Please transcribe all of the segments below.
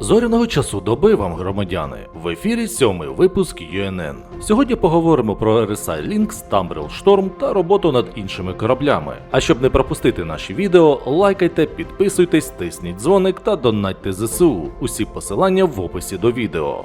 Зоряного часу доби вам, громадяни. В ефірі сьомий випуск UNN. Сьогодні поговоримо про RSI Lynx, Tumbrel Storm та роботу над іншими кораблями. А щоб не пропустити наші відео, лайкайте, підписуйтесь, тисніть дзвоник та донатьте ЗСУ. Усі посилання в описі до відео.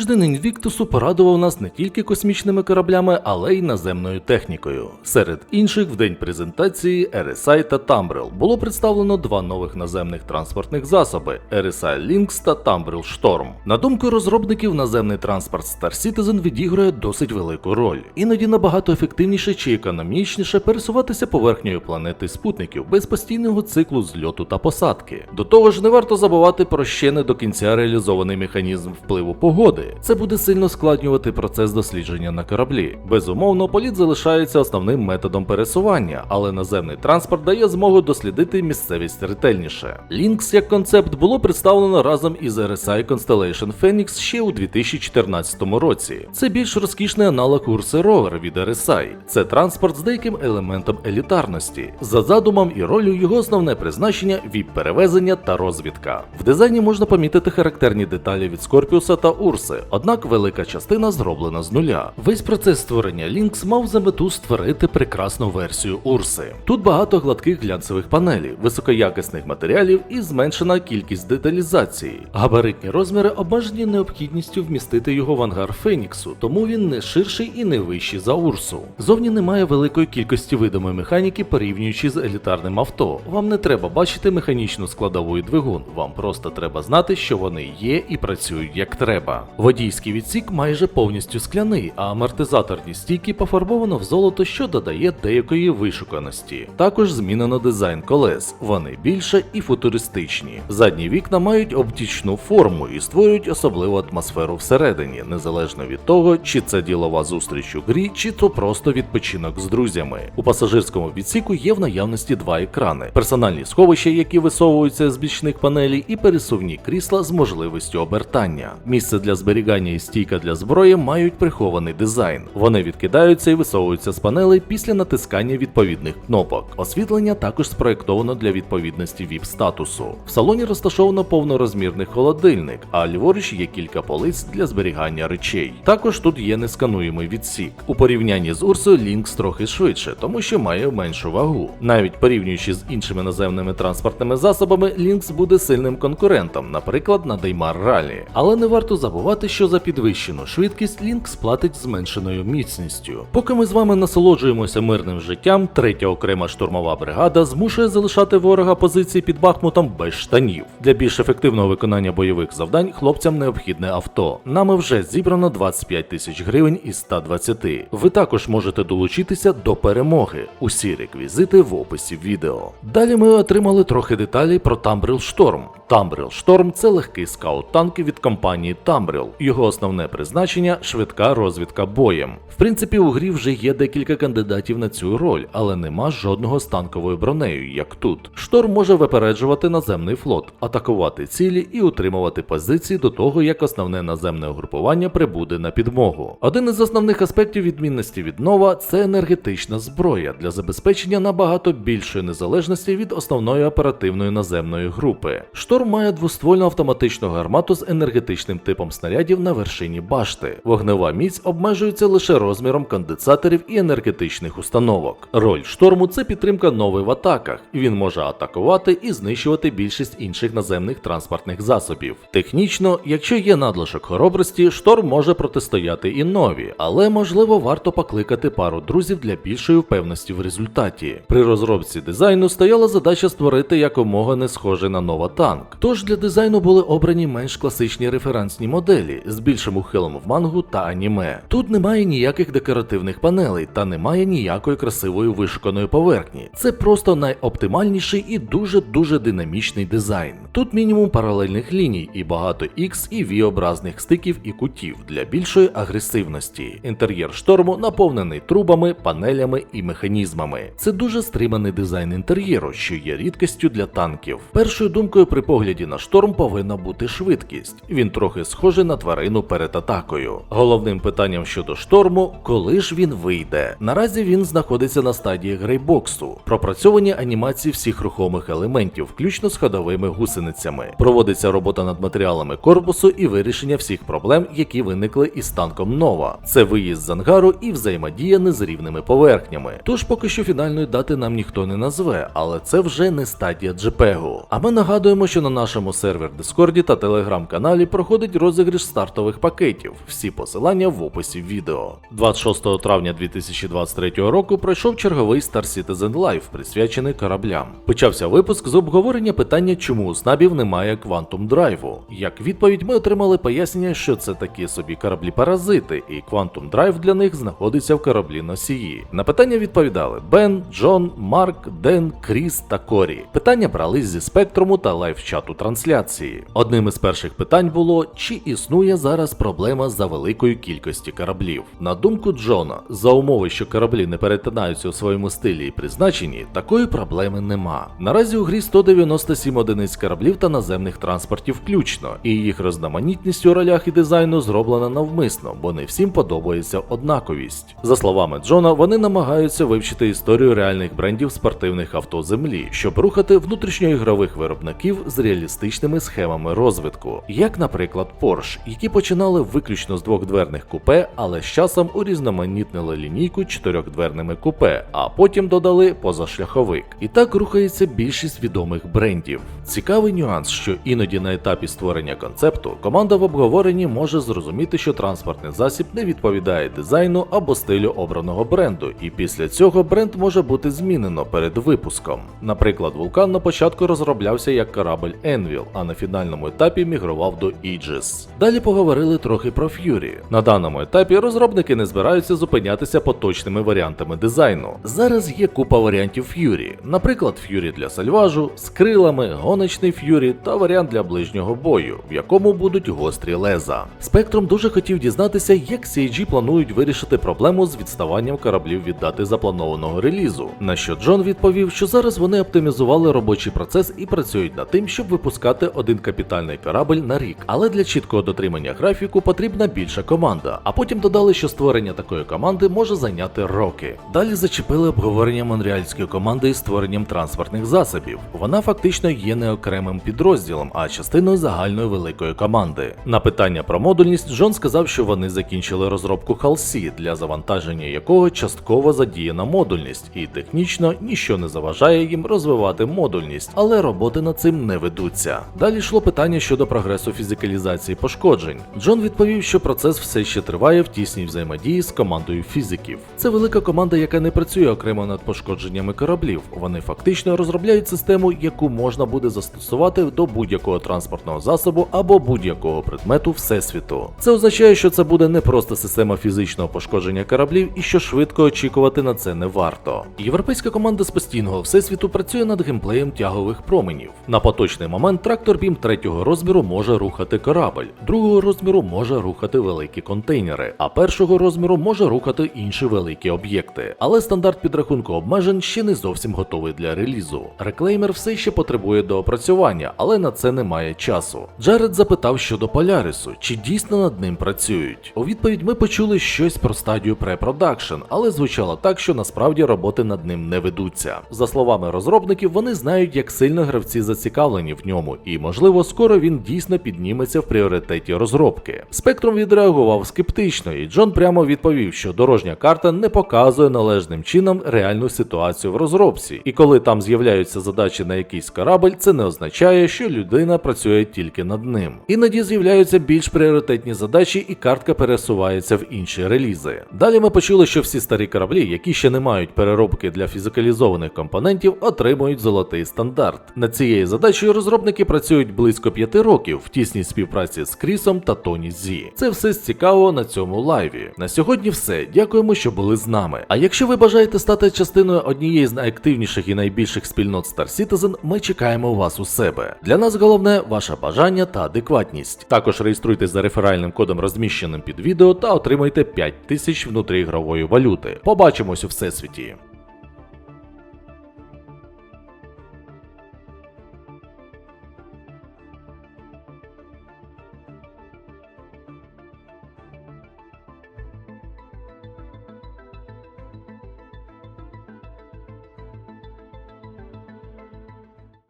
Тиждень Інвіктусу порадував нас не тільки космічними кораблями, але й наземною технікою. Серед інших в день презентації RSI та Tumbrel було представлено два нових наземних транспортних засоби RSI Lynx та Tumbrel Storm. На думку розробників, наземний транспорт Star Citizen відіграє досить велику роль. Іноді набагато ефективніше чи економічніше пересуватися поверхнею планети спутників без постійного циклу зльоту та посадки. До того ж, не варто забувати про ще не до кінця реалізований механізм впливу погоди. Це буде сильно складнювати процес дослідження на кораблі. Безумовно, політ залишається основним методом пересування, але наземний транспорт дає змогу дослідити місцевість ретельніше. Lynx як концепт було представлено разом із RSI Constellation Phoenix ще у 2014 році. Це більш розкішний аналог Ursa Rover від RSI. Це транспорт з деяким елементом елітарності. За задумом і ролью його основне призначення віп-перевезення та розвідка. В дизайні можна помітити характерні деталі від Скорпіуса та Урси, однак велика частина зроблена з нуля. Весь процес створення Lynx мав за мету створити прекрасну версію Урси. Тут багато гладких глянцевих панелей, високоякісних матеріалів і зменшена кількість деталізації. Габаритні розміри обмежені необхідністю вмістити його в ангар Феніксу, тому він не ширший і не вищий за Урсу. Зовні немає великої кількості видимої механіки, порівнюючи з елітарним авто. Вам не треба бачити механічну складову і двигун, вам просто треба знати, що вони є і працюють як треба. Водійський відсік майже повністю скляний, а амортизаторні стійки пофарбовано в золото, що додає деякої вишуканості. Також змінено дизайн колес. Вони більше і футуристичні. Задні вікна мають оптичну форму і створюють особливу атмосферу всередині, незалежно від того, чи це ділова зустріч у грі, чи то просто відпочинок з друзями. У пасажирському відсіку є в наявності два екрани: персональні сховища, які висовуються з бічних панелей, і пересувні крісла з можливістю обертання. Місце для зберігання і стійка для зброї мають прихований дизайн. Вони відкидаються і висовуються з панелей після натискання відповідних кнопок. Освітлення також спроєктовано для відповідності vip статусу. В салоні розташовано повнорозмірний холодильник, а ліворуч є кілька полиць для зберігання речей. Також тут є нескануємий відсік. У порівнянні з Урсою Lynx трохи швидше, тому що має меншу вагу. Навіть порівнюючи з іншими наземними транспортними засобами, Lynx буде сильним конкурентом, наприклад, на Деймар Ралі. Але не варто забувати, що за підвищену швидкість Lynx платить зменшеною міцністю. Поки ми з вами насолоджуємося мирним життям, третя окрема штурмова бригада змушує залишати ворога позиції під Бахмутом без штанів. Для більш ефективного виконання бойових завдань хлопцям необхідне авто. Нами вже зібрано 25 тисяч гривень із 120. Ви також можете долучитися до перемоги. Усі реквізити в описі відео. Далі ми отримали трохи деталей про Tumbrel Storm. Tumbrel Storm – це легкий скаут-танк від компанії Tumbrel. Його основне призначення швидка розвідка боєм. В принципі, у грі вже є декілька кандидатів на цю роль, але нема жодного з танковою бронею, як тут. Шторм може випереджувати наземний флот, атакувати цілі і утримувати позиції до того, як основне наземне угрупування прибуде на підмогу. Один із основних аспектів відмінності від нова це енергетична зброя для забезпечення набагато більшої незалежності від основної оперативної наземної групи. Шторм має двоствольну автоматичну гармату з енергетичним типом снарядів на вершині башти. Вогнева міць обмежується лише розміром конденсаторів і енергетичних установок. Роль шторму це підтримка новий в атаках. Він може атакувати і знищувати більшість інших наземних транспортних засобів. Технічно, якщо є надлишок хоробрості, шторм може протистояти і нові, але можливо варто покликати пару друзів для більшої впевненості в результаті. При розробці дизайну стояла задача створити якомога не схожий на нова танк. Тож для дизайну були обрані менш класичні реферансні моделі з більшим ухилом в мангу та аніме. Тут немає ніяких декоративних панелей та немає ніякої красивої вишуканої поверхні. Це просто найоптимальніший і дуже дуже динамічний дизайн. Тут мінімум паралельних ліній і багато X і V-образних стиків і кутів для більшої агресивності. Інтер'єр шторму наповнений трубами, панелями і механізмами. Це дуже стриманий дизайн інтер'єру, що є рідкістю для танків. Першою думкою при погляді на шторм повинна бути швидкість. Він трохи схожий на на тварину перед атакою. Головним питанням щодо шторму, коли ж він вийде. Наразі він знаходиться на стадії грейбоксу, пропрацьовані анімації всіх рухомих елементів, включно з ходовими гусеницями. Проводиться робота над матеріалами корпусу і вирішення всіх проблем, які виникли із танком Нова. Це виїзд з ангару і взаємодія незрівними поверхнями. Тож поки що фінальної дати нам ніхто не назве, але це вже не стадія JPEG. А ми нагадуємо, що на нашому сервер Дискорді та телеграм-каналі проходить розіграш стартових пакетів. Всі посилання в описі відео. 26 травня 2023 року пройшов черговий Star Citizen Live, присвячений кораблям. Почався випуск з обговорення питання, чому у снабів немає квантум драйву. Як відповідь, ми отримали пояснення, що це такі собі кораблі-паразити, і квантум драйв для них знаходиться в кораблі носії. На питання відповідали Бен, Джон, Марк, Ден, Кріс та Корі. Питання брались зі спектруму та лайв-чату трансляції. Одним із перших питань було, чи існує зараз проблема за великою кількості кораблів. На думку Джона, за умови, що кораблі не перетинаються у своєму стилі і призначенні, такої проблеми нема. Наразі у грі 197 одиниць кораблів та наземних транспортів включно, і їх розноманітність у ролях і дизайну зроблена навмисно, бо не всім подобається однаковість. За словами Джона, вони намагаються вивчити історію реальних брендів спортивних авто землі, щоб рухати внутрішньоігрових виробників з реалістичними схемами розвитку, як, наприклад, Porsche, які починали виключно з двохдверних купе, але з часом урізноманітнили лінійку чотирьохдверними купе, а потім додали позашляховик. І так рухається більшість відомих брендів. Цікавий нюанс, що іноді на етапі створення концепту команда в обговоренні може зрозуміти, що транспортний засіб не відповідає дизайну або стилю обраного бренду, і після цього бренд може бути змінено перед випуском. Наприклад, Вулкан на початку розроблявся як корабль Envil, а на фінальному етапі мігрував до Aegis. Далі поговорили трохи про Fury. На даному етапі розробники не збираються зупинятися поточними варіантами дизайну. Зараз є купа варіантів Fury, наприклад, Fury для сальважу, з крилами, гоночний Fury та варіант для ближнього бою, в якому будуть гострі леза. Спектрум дуже хотів дізнатися, як CIG планують вирішити проблему з відставанням кораблів від дати запланованого релізу. На що Джон відповів, що зараз вони оптимізували робочий процес і працюють над тим, щоб випускати один капітальний корабль на рік. Але для чіткого дотримання графіку потрібна більша команда. А потім додали, що створення такої команди може зайняти роки. Далі зачепили обговорення монреальської команди із створенням транспортних засобів. Вона фактично є не окремим підрозділом, а частиною загальної великої команди. На питання про модульність Джон сказав, що вони закінчили розробку Халсі, для завантаження якого частково задіяна модульність, і технічно ніщо не заважає їм розвивати модульність, але роботи над цим не ведуться. Далі йшло питання щодо прогресу фізикалізації пошкоджень. Джон відповів, що процес все ще триває в тісній взаємодії з командою фізиків. Це велика команда, яка не працює окремо над пошкодженнями кораблів. Вони фактично розробляють систему, яку можна буде застосувати до будь-якого транспортного засобу або будь-якого предмету всесвіту. Це означає, що це буде не просто система фізичного пошкодження кораблів і що швидко очікувати на це не варто. Європейська команда з постійного всесвіту працює над геймплеєм тягових променів. На поточний момент трактор бім третього розміру може рухати корабль, другого розміру може рухати великі контейнери, а першого розміру може рухати інші великі об'єкти. Але стандарт підрахунку обмежень ще не зовсім готовий для релізу. Реклеймер все ще потребує доопрацювання, але на це немає часу. Джаред запитав щодо Полярису, чи дійсно над ним працюють. У відповідь ми почули щось про стадію препродакшн, але звучало так, що насправді роботи над ним не ведуться. За словами розробників, вони знають, як сильно гравці зацікавлені в ньому, і можливо скоро він дійсно підніметься в пріоритеті розробки. Спектрум відреагував скептично, і Джон прямо відповів, що дорожня карта не показує належним чином реальну ситуацію в розробці, і коли там з'являються задачі на якийсь корабль, це не означає, що людина працює тільки над ним. Іноді з'являються більш пріоритетні задачі, і картка пересувається в інші релізи. Далі ми почули, що всі старі кораблі, які ще не мають переробки для фізикалізованих компонентів, отримують золотий стандарт. Над цією задачею розробники працюють близько 5 років в тісній співпраці з Крісом та Тоні Зі. Це все з цікавого на цьому лайві. На сьогодні все. Дякуємо, що були з нами. А якщо ви бажаєте стати частиною однієї з найактивніших і найбільших спільнот Star Citizen, ми чекаємо вас у себе. Для нас головне ваше бажання та адекватність. Також реєструйтесь за реферальним кодом, розміщеним під відео, та отримайте 5000 внутріігрової валюти. Побачимось у всесвіті.